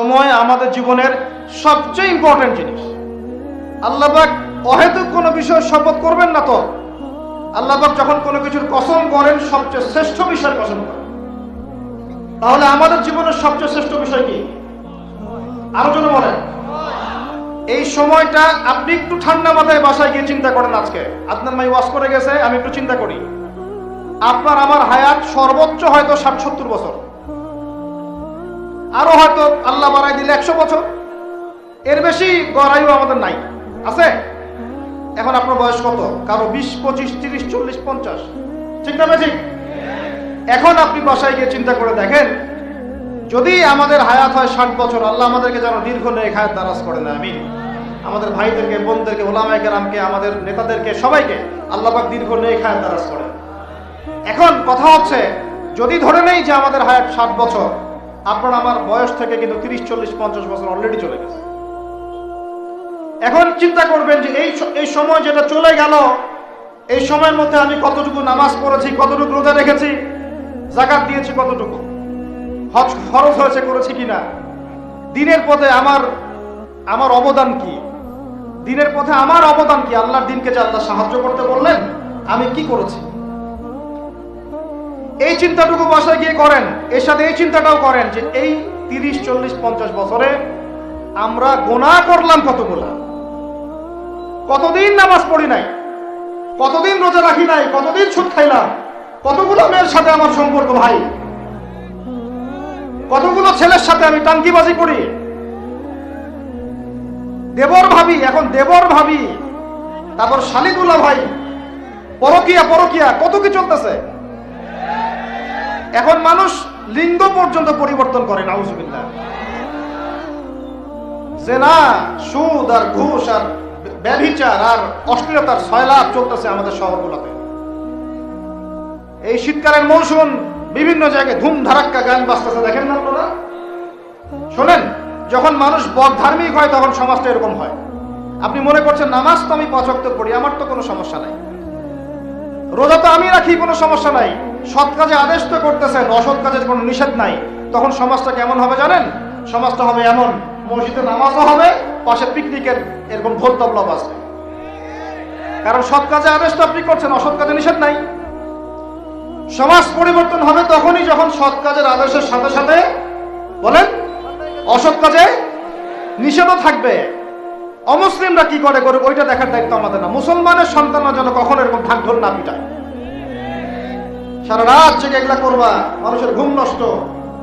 সময় আমাদের জীবনের সবচেয়ে ইম্পর্টেন্ট জিনিস। আল্লাহবাক অহেতুক কোনো বিষয় শপথ করবেন না তো? আল্লাহবাক যখন কোনো কিছুর কসম করেন, সবচেয়ে শ্রেষ্ঠ বিষয়ের কসম করেন। তাহলে আমাদের জীবনের সবচেয়ে শ্রেষ্ঠ বিষয় কি? আরও জন্য বলেন। এই সময়টা আপনি একটু ঠান্ডা মাথায় বাসায় গিয়ে চিন্তা করেন আজকে। আপনার মাই ওয়াশ করে গেছে, আমি একটু চিন্তা করি। আপনার আমার হায়াত সর্বোচ্চ হয়তো ষাট সত্তর বছর। আরও হয়তো আল্লাহ বাড়াই দিলে একশো বছর। এর বেশি গড়াইও আমাদের নাই। আছে? এখন আপনার বয়স কত? কারও বিশ, পঁচিশ, তিরিশ, চল্লিশ, পঞ্চাশ। ঠিক না ঠিক এখন আপনি বাসায় গিয়ে চিন্তা করে দেখেন, যদি আমাদের হায়াত হয় ষাট বছর, আল্লাহ আমাদেরকে যেন দীর্ঘ নেই হায়াত দারাজ করে না আমি আমাদের ভাইদেরকে, বোনদেরকে ওলামাইকে রামকে আমাদের নেতাদেরকে, সবাইকে আল্লাহবাক দীর্ঘ নেই হায়াত দারাজ করে। এখন কথা হচ্ছে, যদি ধরে নেই যে আমাদের হায়াত ষাট বছর আপনার আমার বয়স থেকে কিন্তু তিরিশ, চল্লিশ, পঞ্চাশ বছর অলরেডি চলে গেছে। এখন চিন্তা করবেন যে এই এই সময় যেটা চলে গেল, এই সময়ের মধ্যে আমি কতটুকু নামাজ পড়েছি, কতটুকু রোজা রেখেছি, জাকাত দিয়েছি কতটুকু, হজ খরচ হয়েছে করেছি কিনা, দিনের পথে আমার আমার অবদান কি, দিনের পথে আমার অবদান কি, আল্লাহর দিনকে যে আল্লাহ সাহায্য করতে বললেন, আমি কি করেছি? এই চিন্তাটুকু বাসায় গিয়ে করেন। এর সাথে এই চিন্তাটাও করেন যে এই তিরিশ, চল্লিশ, পঞ্চাশ বছরে আমরা গোনা করলাম কতগুলা? কতদিন নামাজ পড়ি নাই? কতদিন রোজা রাখি নাই? কতদিন সুদ খাইলাম? কতগুলো মেয়ের সাথে আমার সম্পর্ক ভাই? কতগুলো ছেলের সাথে আমি টাঙ্কিবাজি করি? দেবর ভাবি, এখন দেবর ভাবি। তারপর শালিদুল্লাহ ভাই, পরকিয়া পরকিয়া, কত কি চলতেছে? এখন মানুষ লিঙ্গ পর্যন্ত পরিবর্তন করে, নাউজুবিল্লাহ। জেনা, সুদ আর ঘুষ আর ব্যভিচার আর অশ্লীলতার সয়লাভ চলতেছে আমাদের শহরগুলোতে। এই শীতকালের মৌসুম বিভিন্ন জায়গায় ধুম ধারাক্কা গান বাজতেছে, দেখেন না আপনারা? শোনেন, যখন মানুষ বদ ধার্মিক হয়, তখন সমাজটা এরকম হয়। আপনি মনে করছেন, নামাজ তো আমি পছন্দ করি আমার তো কোনো সমস্যা নাই। রোজা তো আমি রাখি, কোনো সমস্যা নাই। সৎ কাজে আদেশ তো করতেছেন, অসৎ কাজের কোনো নিষেধ নাই। তখন সমাজটা কেমন হবে জানেন? সমাজটা হবে এমন, মসজিদে নামাজও হবে, পাশে পিকনিকের এরকম ঢোল তবলা বাজবে কারণ সৎ কাজে আদেশ তো আপনি করছেন, অসৎ কাজে নিষেধ নাই। সমাজ পরিবর্তন হবে তখনই যখন সৎ কাজের আদেশের সাথে সাথে, বলেন, অসৎ কাজে নিষেধও থাকবে। অমুসলিমরা কি করে করে ওইটা দেখার দায়িত্ব আমাদের না। মুসলমানের সন্তানরা যেন কখনো এরকম ঢাক ঢোল না পিটায়। সারা রাত জেগে এগুলা করবা, মানুষের ঘুম নষ্ট,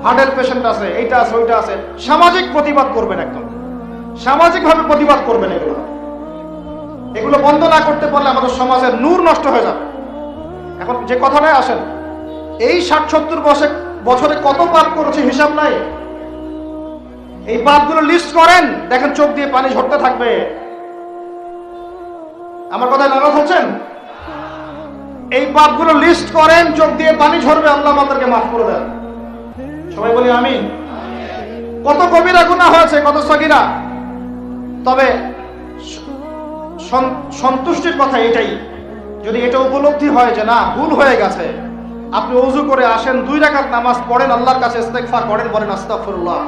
হার্টের পেশেন্ট আছে, এইটা আছে, ওইটা আছে। সামাজিক প্রতিবাদ করবেন একদম। সামাজিকভাবে প্রতিবাদ করবেন এগুলো। এগুলো বন্ধ না করতে পারলে আমাদের সমাজের নূর নষ্ট হয়ে যাবে। এখন যে কথাটাই আসেন, এই ষাট সত্তর বছরে কত পাপ করেছে হিসাব নাই। এই পাপগুলো লিস্ট করেন। দেখেন চোখ দিয়ে পানি ঝরতে থাকবে। আমার কথা নারাজ হচ্ছেন এই পাপগুলো লিস্ট করেন, চোখ দিয়ে পানি ঝরবে, আল্লাহ আমাদেরকে মাফ করে দেন। সবাই বলি আমি কত কবিরা গুণা হয়েছে, কত সগিরা। তবে সন্তুষ্টির কথা এটাই। যদি এটা উপলব্ধি হয় যে না, ভুল হয়ে গেছে, আপনি অজু করে আসেন, দুই রাকাত নামাজ পড়েন, আল্লাহর কাছে ইস্তেগফার করেন, বলেন আস্তাগফিরুল্লাহ।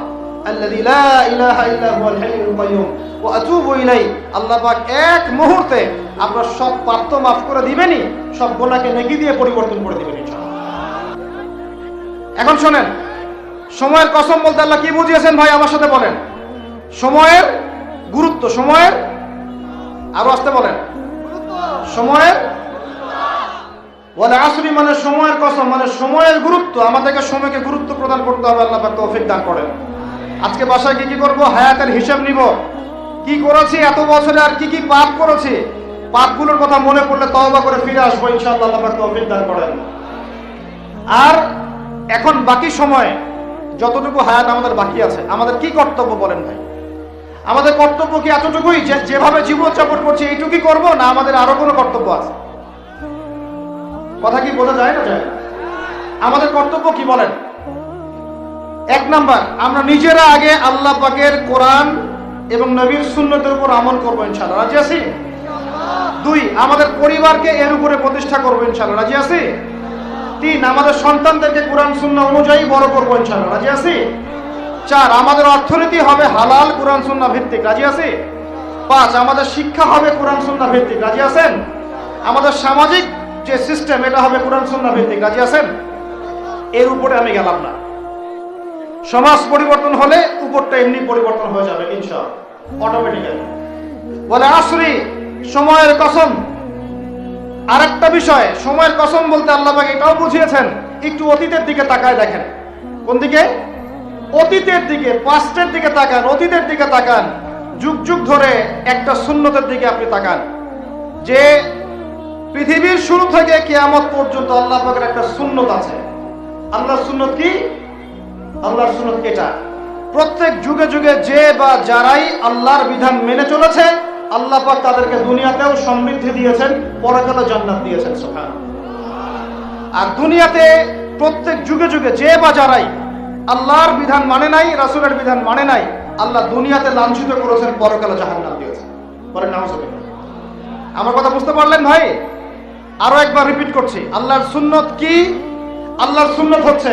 লা ইলাহা ইল্লা হুয়াল হাইয়ুল কাইয়্যুম। ওয়া আতুবু ইলাই আল্লাহ পাক এক মুহূর্তে আপনার সব পাপ মাফ করে দিবেনই, সব গুনাহকে নেকি দিয়ে পরিবর্তন করে দিবেন এখন শোনেন, সময়ের কসম বলতে আল্লাহ কি বুঝিয়েছেন ভাই? আমার সাথে বলেন। সময়ের গুরুত্ব, সময়ের আরও আসতে বলেন। সময়ের বলে আসরি মানে সময়ের কসম মানে সময়ের গুরুত্ব। আমাদেরকে সময়কে গুরুত্ব প্রদান করতে হবে, আল্লাহ তৌফিক দান করেন। আজকে বাসায় কি কি করব? হায়াতের হিসাব নিব। কি করেছি? এত বছরে আর কি কি পাপ করেছি? পাপগুলোর কথা মনে পড়লে তওবা করে ফিরে আসব, ইনশাআল্লাহ করেন। আর এখন বাকি সময় যতটুকু হায়াত আমাদের বাকি আছে, আমাদের কি কর্তব্য বলেন ভাই? আমাদের কর্তব্য কি এতটুকুই যেভাবে জীবনযাপন করছি, এইটুকুই করব না আমাদের আরও কোনো কর্তব্য আছে? কথা কি বোঝা যায় না, যায়? আমাদের কর্তব্য কি বলেন? এক নাম্বার, আমরা নিজেরা আগে আল্লাহ পাকের কোরআন এবং নবীর সুন্নতের উপর আমল করব ইনশাআল্লাহ। রাজি আছি? দুই, আমাদের পরিবারকে এর উপরে প্রতিষ্ঠা করব ইনশাআল্লাহ। রাজি আছি? তিন, আমাদের সন্তানদেরকে কোরআন শূন্য অনুযায়ী বড় করব ইনশাআল্লাহ। রাজি আছি? চার, আমাদের অর্থনীতি হবে হালাল কোরআন সুন্নাহ ভিত্তিক। রাজি আছে? পাঁচ, আমাদের শিক্ষা হবে কোরআন সুন্নাহ ভিত্তিক। রাজি আছেন? আমাদের সামাজিক যে সিস্টেম এটা হবে কোরআন সুন্নাহ ভিত্তিক। রাজি আছেন? এর উপরে আমি গেলাম না। সমাজ পরিবর্তন হলে উপরটা এমনি পরিবর্তন হয়ে যাবে, ইনশাআল্লাহ অটোমেটিক্যালি বলে, আসরি, সময়ের কসম। আরেকটা বিষয়, সময়ের কসম বলতে আল্লাহ পাক এটাও বুঝিয়েছেন, একটু অতীতের দিকে তাকায় দেখেন। কোন দিকে? অতীতের দিকে পাস্টের দিকে তাকান, অতীতের দিকে তাকান। যুগ যুগ ধরে একটা সুন্নতের দিকে আপনি তাকান। যে পৃথিবীর শুরু থেকে কেয়ামত পর্যন্ত আল্লাহ পাকের একটা সুন্নত আছে। আল্লাহ সুন্নত কি? আল্লাহর সুন্নত এটা? প্রত্যেক যুগে যুগে যে বা যারাই আল্লাহর বিধান মেনে চলেছে, আল্লাহ পাক তাদেরকে দুনিয়াতেও সমৃদ্ধি দিয়েছেন পরকালে জান্নাত দিয়েছেন সুবহান আর দুনিয়াতে প্রত্যেক যুগে যুগে যে বা যারাই আল্লাহর বিধান মানে নাই, রাসূলের বিধান মানে নাই, আল্লাহ দুনিয়াতে লাঞ্ছিত করেছেন পরকালে জাহান্নাম দিয়েছেন। পরে নাম আমার কথা বুঝতে পারলেন ভাই? আরও একবার রিপিট করছি। আল্লাহর সুন্নত কি? আল্লাহর সুন্নত হচ্ছে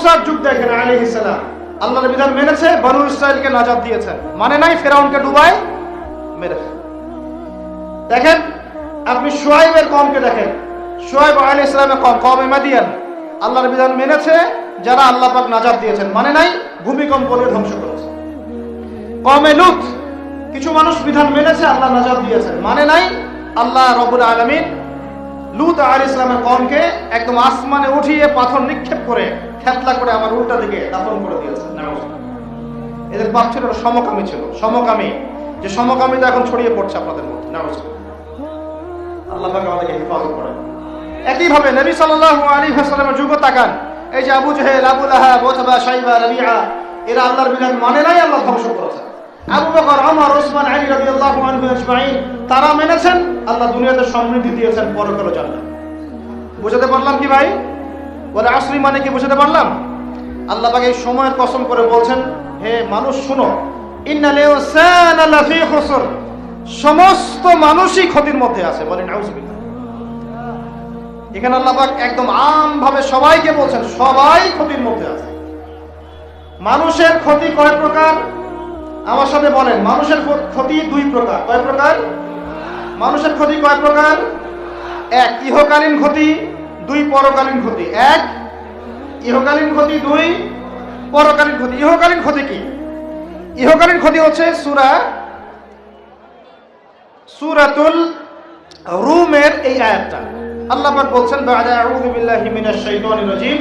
মুসার যুগ দেখেন সালাম। আল্লাহর বিধান মেনেছে ইসরায়েলকে নাজাত দিয়েছেন মানে নাই ফেরাউনকে মেরেছে দেখেন, আপনি সোয়াইবের কমকে দেখেন। সোয়াইব আলী ইসলামের কম কম আল্লাহর বিধান মেনেছে, যারা আল্লাহ পাক নাজাত দিয়েছেন। মানে নাই ভূমিকম্প দিয়ে ধ্বংস করেছে। কমে লুত, কিছু মানুষ বিধান মেনেছে, আল্লাহ নাজাদ দিয়েছেন। মানে নাই আল্লাহ রবুল আলমিন লুত আল ইসলামের কমকে একদম আসমানে উঠিয়ে পাথর নিক্ষেপ করে খেতলা করে আমার উল্টা দিকে দাফন করে দিয়েছে। এদের পাপ ছিল সমকামী ছিল। সমকামী। যে সমকামিতা এখন ছড়িয়ে পড়ছে আপনাদের মধ্যে। আল্লাহ আমাদেরকে হেফাজত করেন। একইভাবে নবী সাল্লাল্লাহু আলাইহি ওয়াসাল্লামের যুগ তাকান। এই যে আবু জাহেল, আবু লাহাব, ওতবা, শাইবা রাবিআ এরা আল্লাহর বিধান মানে নাই, আল্লাহ ধ্বংস করেছেন। আবু বকর, ওমর, ওসমান, আলী তারা মেনেছেন, আল্লাহ দুনিয়াতে সমৃদ্ধি দিয়েছেন পরকালে জান্নাত বুঝাতে পারলাম কি ভাই? বলে আসরি মানে কি বুঝাতে পারলাম? আল্লাহ পাক এই সময়ের কসম করে বলছেন, হে মানুষ শুনো, ইন্নাল ইনসানা লাফি খুসর। সমস্ত মানুষই ক্ষতির মধ্যে আছে, বলেন এখানে আল্লাহ পাক একদম আম ভাবে সবাইকে বলছেন, সবাই ক্ষতির মধ্যে আছে। মানুষের ক্ষতি কয় প্রকার? আমার সাথে বলেন, মানুষের ক্ষতি দুই প্রকার। কয় প্রকার? মানুষের ক্ষতি কয় প্রকার? এক, ইহকালীন ক্ষতি, দুই, পরকালীন ক্ষতি। এক, ইহকালীন ক্ষতি, দুই, পরকালীন ক্ষতি। ইহকালীন ক্ষতি কি? ইহকালীন ক্ষতি হচ্ছে সুরা, সুরাতুল রুমের এই আয়াতটা। আল্লাহ পাক বলছেন, বাদা আউযু বিল্লাহি মিনাশ শাইতানির রাজিম।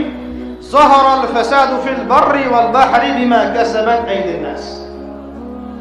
যাহারাল ফাসাদু ফিল বাররি ওয়াল বাহরি বিমা কাসাবাত আইদিন নাস।